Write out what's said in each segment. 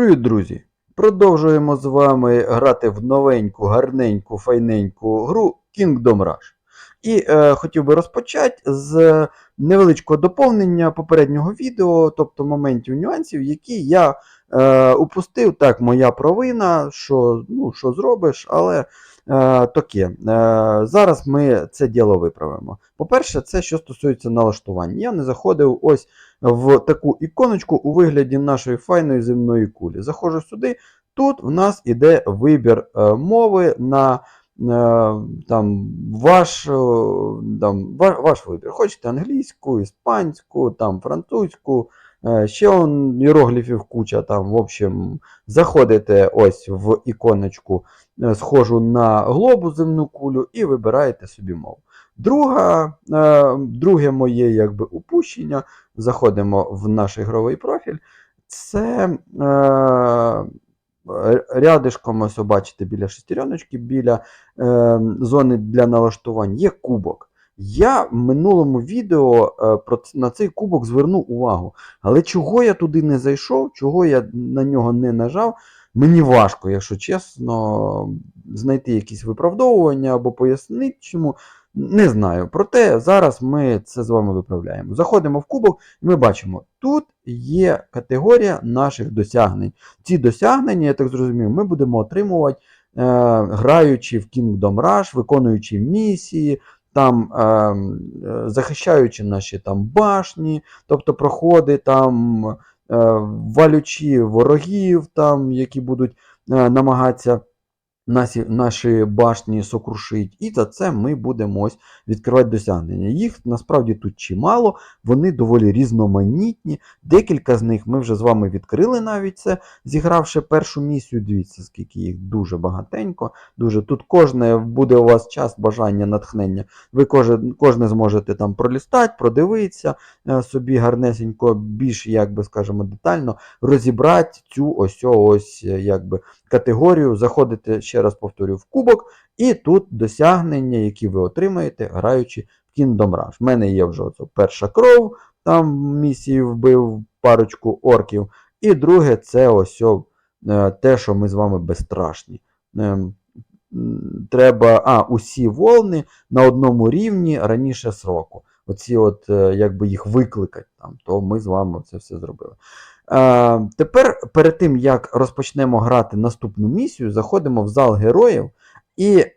Привіт, друзі! Продовжуємо з вами грати в новеньку, гарненьку, файненьку гру Kingdom Rush. І е, хотів би розпочати з невеличкого доповнення попереднього відео, тобто моментів, нюансів, які я е, упустив. Так, моя провина, що, ну, що зробиш, але е, таке. Е, зараз ми це діло виправимо. По-перше, це що стосується налаштувань. Я не заходив ось в таку іконочку у вигляді нашої файної земної кулі. Заходжу сюди. Тут в нас іде вибір е, мови на там, ваш, е, там, ва- ваш вибір. Хочете англійську, іспанську, там, французьку, е, ще он іерогліфів куча. Там, в общем, заходите ось в іконочку, е, схожу на глобу земну кулю, і вибираєте собі мову. Друга, е, друге моє якби, упущення. Заходимо в наш ігровий профіль. Це е, рядишком, ось бачите, біля шестереночки, біля е, зони для налаштувань є кубок. Я в минулому відео е, про на цей кубок звернув увагу. Але чого я туди не зайшов, чого я на нього не нажав, мені важко, якщо чесно, знайти якісь виправдовування або пояснити чому. Не знаю. Проте зараз ми це з вами виправляємо. Заходимо в кубок, і ми бачимо, тут є категорія наших досягнень. Ці досягнення, я так зрозумів, ми будемо отримувати, е, граючи в Kingdom Rush, виконуючи місії, там, е, е, захищаючи наші там башні, тобто проходи, там, е, валючи ворогів, там, які будуть е, намагатися наші, наші башні сокрушить. І за це ми будемо ось відкривати досягнення. Їх насправді тут чимало, вони доволі різноманітні. Декілька з них ми вже з вами відкрили навіть це, зігравши першу місію. Дивіться, скільки їх дуже багатенько. Дуже тут кожне буде у вас час, бажання, натхнення. Ви кожен, кожне зможете там пролістати, продивитися е, собі гарнесенько, більш, як би скажемо, детально розібрати цю ось ось е, якби категорію. Заходите, ще раз повторю, в кубок, і тут досягнення, які ви отримаєте, граючи в Kingdom Rush. В мене є вже оце перша кров, там місії вбив парочку орків. І друге, це ось е, те, що ми з вами безстрашні. Ем, Треба, а, усі волни на одному рівні раніше сроку. Оці от, е, якби їх викликати, там, то ми з вами це все зробили. Е, тепер, перед тим, як розпочнемо грати наступну місію, заходимо в зал героїв і е,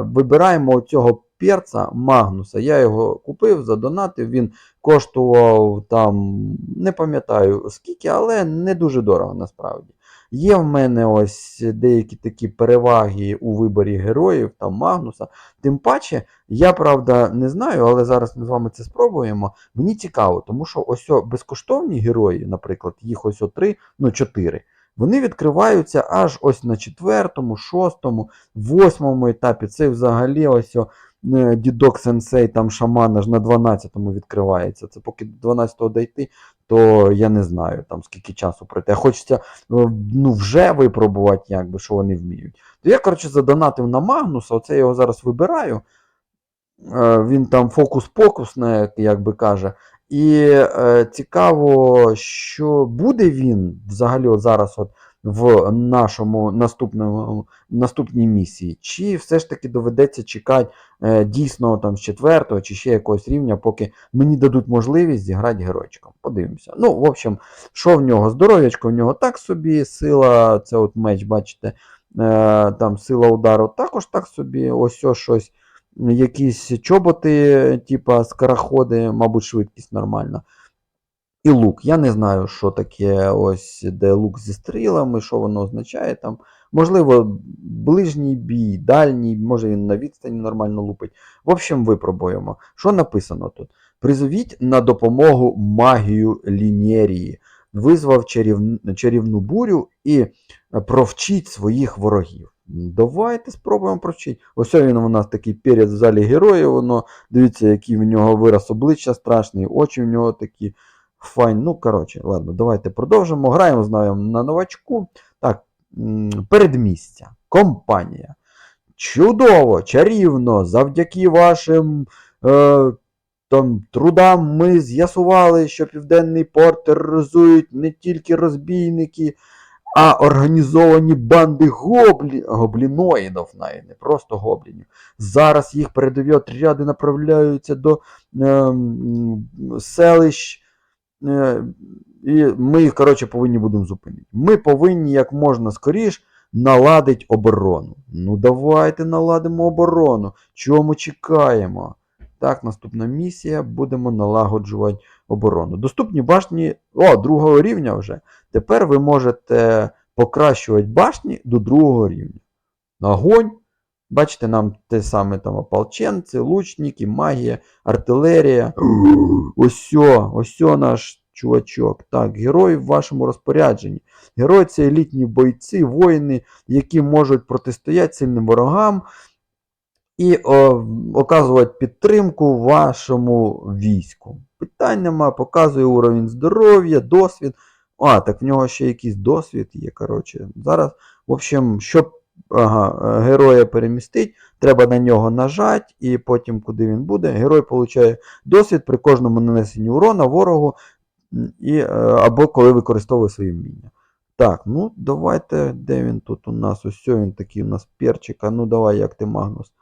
вибираємо цього перца Магнуса. Я його купив, задонатив, він коштував там, не пам'ятаю скільки, але не дуже дорого насправді. Є в мене ось деякі такі переваги у виборі героїв там Магнуса. Тим паче, я правда не знаю, але зараз ми з вами це спробуємо. Мені цікаво, тому що ось безкоштовні герої, наприклад, їх ось о три, ну чотири. Вони відкриваються аж ось на четвертому, шостому, восьмому етапі. Це взагалі ось о, е, дідок сенсей, там шаман аж на 12-му відкривається. Це поки до 12-го дійти, то я не знаю там скільки часу пройти. Хочеться ну, вже випробувати, якби, що вони вміють. То я, коротше, задонатив на Магнуса, оце я його зараз вибираю. Е, Він там фокус-покус, як би каже. І е, цікаво, що буде він взагалі от зараз от в нашому наступному, наступній місії, чи все ж таки доведеться чекати е, дійсно там з четвертого чи ще якогось рівня, поки мені дадуть можливість зіграти геройчиком. Подивимося. Ну, в общем, що в нього? Здоров'ячко в нього так собі, сила, це от меч, бачите, е, там сила удару також так собі, ось о щось якісь чоботи, типа скороходи, мабуть, швидкість нормальна. І лук. Я не знаю, що таке ось де лук зі стрілами, що воно означає там. Можливо, ближній бій, дальній, може він на відстані нормально лупить. В общем, випробуємо. Що написано тут? Призовіть на допомогу магію лінєрії, визвав чарів... чарівну бурю і провчіть своїх ворогів. Давайте спробуємо провчити. Ось він у нас такий перець в залі героїв, воно, дивіться, який в нього вираз обличчя страшний, очі в нього такі файн. Ну, коротше, ладно, давайте продовжимо. Граємо, знаємо, на новачку. Так, передмістя, компанія. Чудово, чарівно, завдяки вашим е, там, трудам ми з'ясували, що Південний порт тероризують не тільки розбійники, а організовані банди гоблі... гобліноїдів, навіть не просто гоблінів. Зараз їх передові отряди направляються до ем, селищ. Е, і ми їх, коротше, повинні будемо зупинити. Ми повинні як можна скоріш наладити оборону. Ну, давайте наладимо оборону. Чого ми чекаємо? Так, наступна місія. Будемо налагоджувати оборону. Доступні башні. О, другого рівня вже. Тепер ви можете покращувати башні до другого рівня. Огонь. Бачите, нам те саме там ополченці, лучники, магія, артилерія. Ось, ось наш чувачок. Так, герої в вашому розпорядженні. Герої це елітні бойці, воїни, які можуть протистояти сильним ворогам і о, оказувати підтримку вашому війську. Питань нема, показує уровень здоров'я, досвід. А, так в нього ще якийсь досвід є. коротше. Зараз, в общем, щоб ага, е, героя перемістити, треба на нього нажати, і потім, куди він буде, герой отримує досвід при кожному нанесенні урона ворогу, і, е, або коли використовує свої вміння. Так, ну давайте, де він тут у нас? Ось він такий у нас перчик. А ну давай, як ти, Магнус.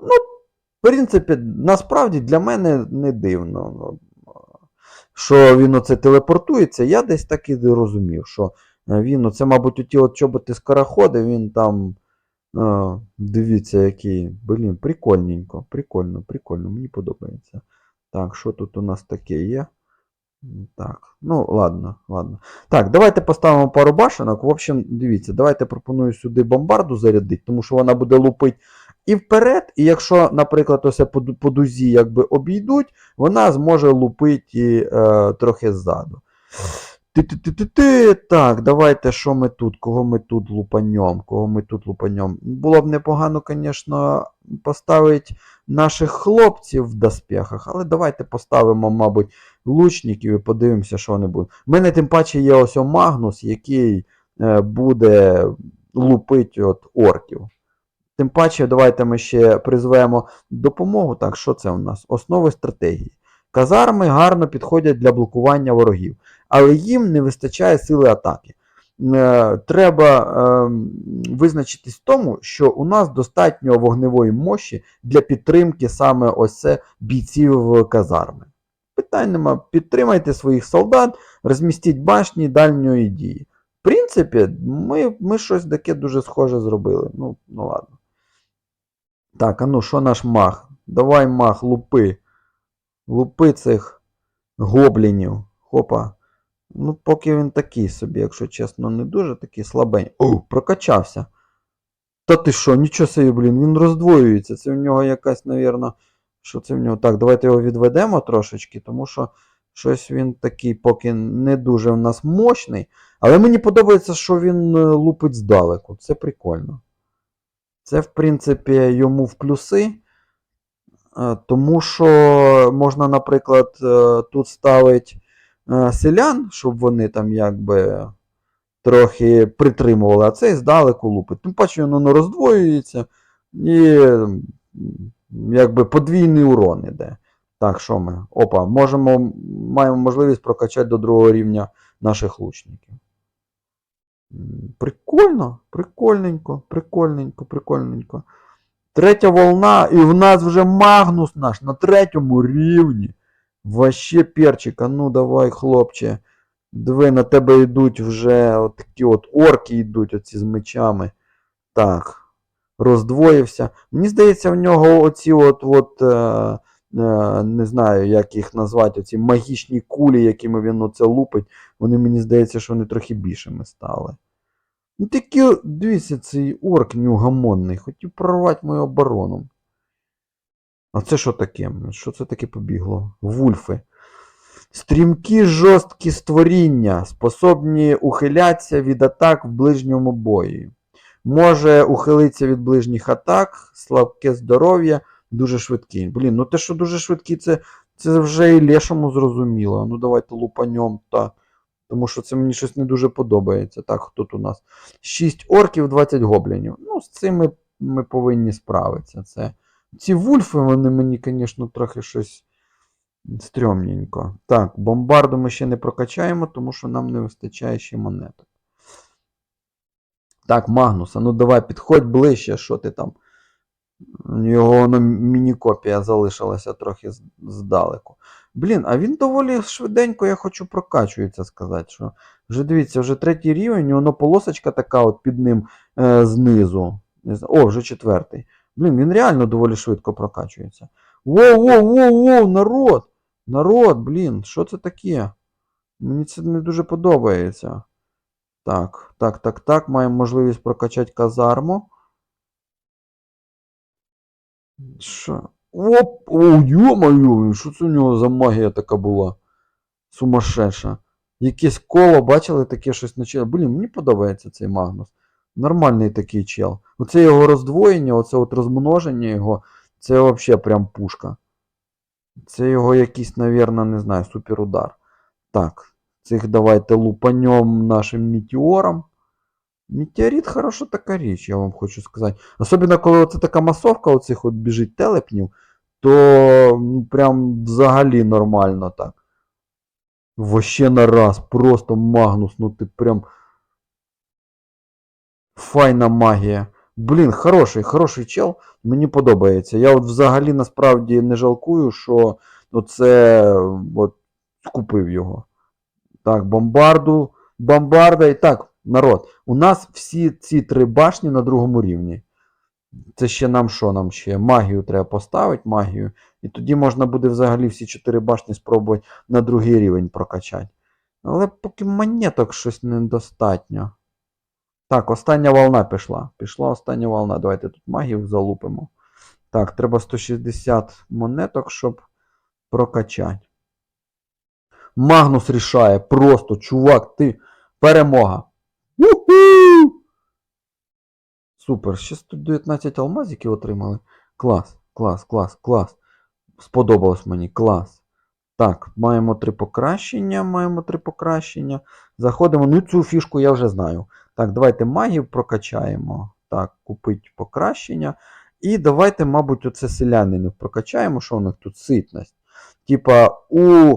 Ну, в принципі, насправді для мене не дивно. Що він оце телепортується, я десь так і розумів, що е, він, оце, мабуть, оті от чоботи скороходи, він там. е, Дивіться, який. Блін, прикольненько, прикольно, прикольно, мені подобається. Так, що тут у нас таке є? Так, ну ладно, ладно. Так, давайте поставимо пару башенок. В общем, дивіться, давайте пропоную сюди бомбарду зарядити, тому що вона буде лупити і вперед. І якщо, наприклад, ось по, дузі якби обійдуть, вона зможе лупити е, трохи ззаду. Ти-ти-ти-ти-ти. Так, давайте що ми тут? Кого ми тут лупанем? Кого ми тут лупанем? Було б непогано, звісно, поставити наших хлопців в доспехах, але давайте поставимо, мабуть, лучників і подивимося, що вони будуть. У мене тим паче є ось Магнус, який е, буде лупити от орків. Тим паче, давайте ми ще призвемо допомогу. Так, що це у нас? Основи стратегії. Казарми гарно підходять для блокування ворогів, але їм не вистачає сили атаки. Е, Треба е, визначитись в тому, що у нас достатньо вогневої мощі для підтримки саме ось це бійців казарми. Питань нема. Підтримайте своїх солдат, розмістіть башні дальньої дії. В принципі, ми, ми щось таке дуже схоже зробили. Ну, ну ладно. Так, а ну що наш мах? Давай мах, лупи. Лупи цих гоблінів. Хопа. Ну, поки він такий собі, якщо чесно, не дуже такий слабенький. О, прокачався. Та ти що, нічого собі, блін, він роздвоюється. Це в нього якась, навірно, що це в нього? Так, давайте його відведемо трошечки, тому що щось він такий поки не дуже в нас мощний. Але мені подобається, що він е, лупить здалеку. Це прикольно. Це, в принципі, йому в плюси. Е, Тому що можна, наприклад, е, тут ставити е, селян, щоб вони там якби трохи притримували, а цей здалеку лупить. Тим паче воно не роздвоюється і якби подвійний урон іде. Так, що ми? Опа, можемо, маємо можливість прокачати до другого рівня наших лучників. Прикольно, прикольненько, прикольненько, прикольненько. Третя волна, і в нас вже Магнус наш на третьому рівні. Ваще перчика. Ну давай, хлопче. Диви, на тебе йдуть вже от такі от орки йдуть оці з мечами. Так. Роздвоївся. Мені здається, в нього оці от, от е, не знаю, як їх назвати, оці магічні кулі, якими він оце лупить, вони мені здається, що вони трохи більшими стали. Ну такі, дивіться, цей орк неугомонний, хотів прорвати мою оборону. А це що таке? Що це таке побігло? Вульфи. Стрімкі жорсткі створіння, способні ухилятися від атак в ближньому бої. Може ухилитися від ближніх атак, слабке здоров'я, дуже швидкий. Блін, ну те, що дуже швидкий, це, це вже і лешому зрозуміло. Ну давайте лупанем так. Тому що це мені щось не дуже подобається. Так, хто тут у нас? 6 орків, 20 гоблінів. Ну, з цим ми, ми повинні справитися. Це... Ці вульфи, вони мені, звісно, трохи щось стрьомненько. Так, бомбарду ми ще не прокачаємо, тому що нам не вистачає ще монеток. Так, Магнуса, ну давай підходь ближче, що ти там. Його воно міні-копія залишилася трохи здалеку. Блін, а він доволі швиденько, я хочу прокачується сказати. що Вже дивіться, вже третій рівень, воно полосочка така от під ним е, знизу. Не знаю, О, вже четвертий. Блін, він реально доволі швидко прокачується. Воу, воу, воу, воу, народ! Народ, блін, що це таке? Мені це не дуже подобається. Так, так, так, так. Маємо можливість прокачати казарму. Що? Оп! О, йо-моє, що це у нього за магія така була? Сумасшедша. Якесь коло, бачили таке щось наче. Блін, мені подобається цей Магнус. Нормальний такий чел. Оце його роздвоєння, оце от розмноження його, це взагалі прям пушка. Це його якийсь, навірно, не знаю, суперудар. Так, цих давайте лупанем нашим метеором. Метеорит хороша така річ, я вам хочу сказати. Особливо, коли оце така масовка оцих от біжить телепнів, то ну, прям взагалі нормально так. Вообще на раз, просто Магнус, ну ти прям. Файна магія. Блін, хороший, хороший чел. Мені подобається. Я от взагалі насправді не жалкую, що оце от купив його. Так, бомбарду, бомбарда і так, народ. У нас всі ці три башні на другому рівні. Це ще нам що нам ще? Магію треба поставити, магію. І тоді можна буде взагалі всі чотири башні спробувати на другий рівень прокачати. Але поки монеток щось недостатньо. Так, остання волна пішла. Пішла остання волна. Давайте тут магію залупимо. Так, треба 160 монеток, щоб прокачати. Магнус рішає. Просто, чувак, ти перемога. Уху! Супер. Ще 119 алмазиків отримали. Клас, клас, клас, клас. Сподобалось мені. Клас. Так, маємо три покращення. Маємо три покращення. Заходимо. Ну, цю фішку я вже знаю. Так, давайте магів прокачаємо. Так, купить покращення. І давайте, мабуть, оце селянинів прокачаємо, що у них тут ситність. Типа, у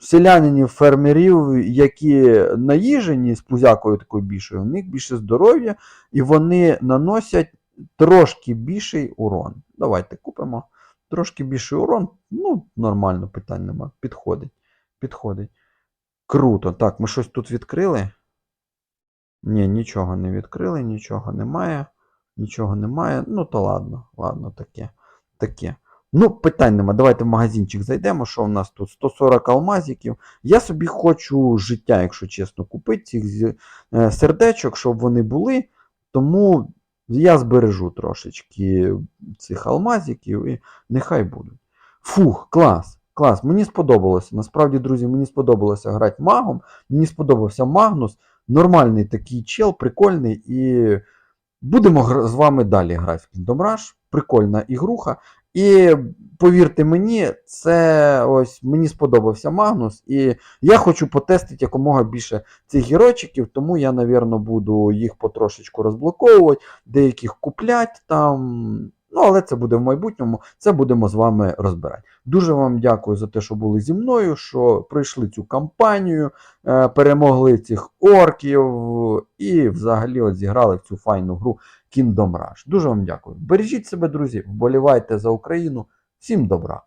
селянинів, фермерів, які наїжені з пузякою такою більшою, у них більше здоров'я, і вони наносять трошки більший урон. Давайте купимо трошки більший урон. Ну, нормально, питань нема. Підходить. Підходить. Круто. Так, ми щось тут відкрили. Ні, нічого не відкрили, нічого немає. Нічого немає. Ну, то ладно, ладно, таке. таке. Ну, питань нема. Давайте в магазинчик зайдемо. Що в нас тут? 140 алмазиків. Я собі хочу життя, якщо чесно, купити цих е, сердечок, щоб вони були. Тому я збережу трошечки цих алмазиків і нехай будуть. Фух, клас. Клас, мені сподобалося. Насправді, друзі, мені сподобалося грати магом. Мені сподобався Магнус. Нормальний такий чел, прикольний. І будемо з вами далі грати в Kingdom Rush. Прикольна ігруха. І повірте мені, це ось мені сподобався Магнус. І я хочу потестити якомога більше цих геройчиків, тому я, навірно, буду їх потрошечку розблоковувати, деяких куплять там. Ну, але це буде в майбутньому, це будемо з вами розбирати. Дуже вам дякую за те, що були зі мною, що пройшли цю кампанію, е, перемогли цих орків і взагалі от зіграли в цю файну гру Kingdom Rush. Дуже вам дякую. Бережіть себе, друзі, вболівайте за Україну. Всім добра!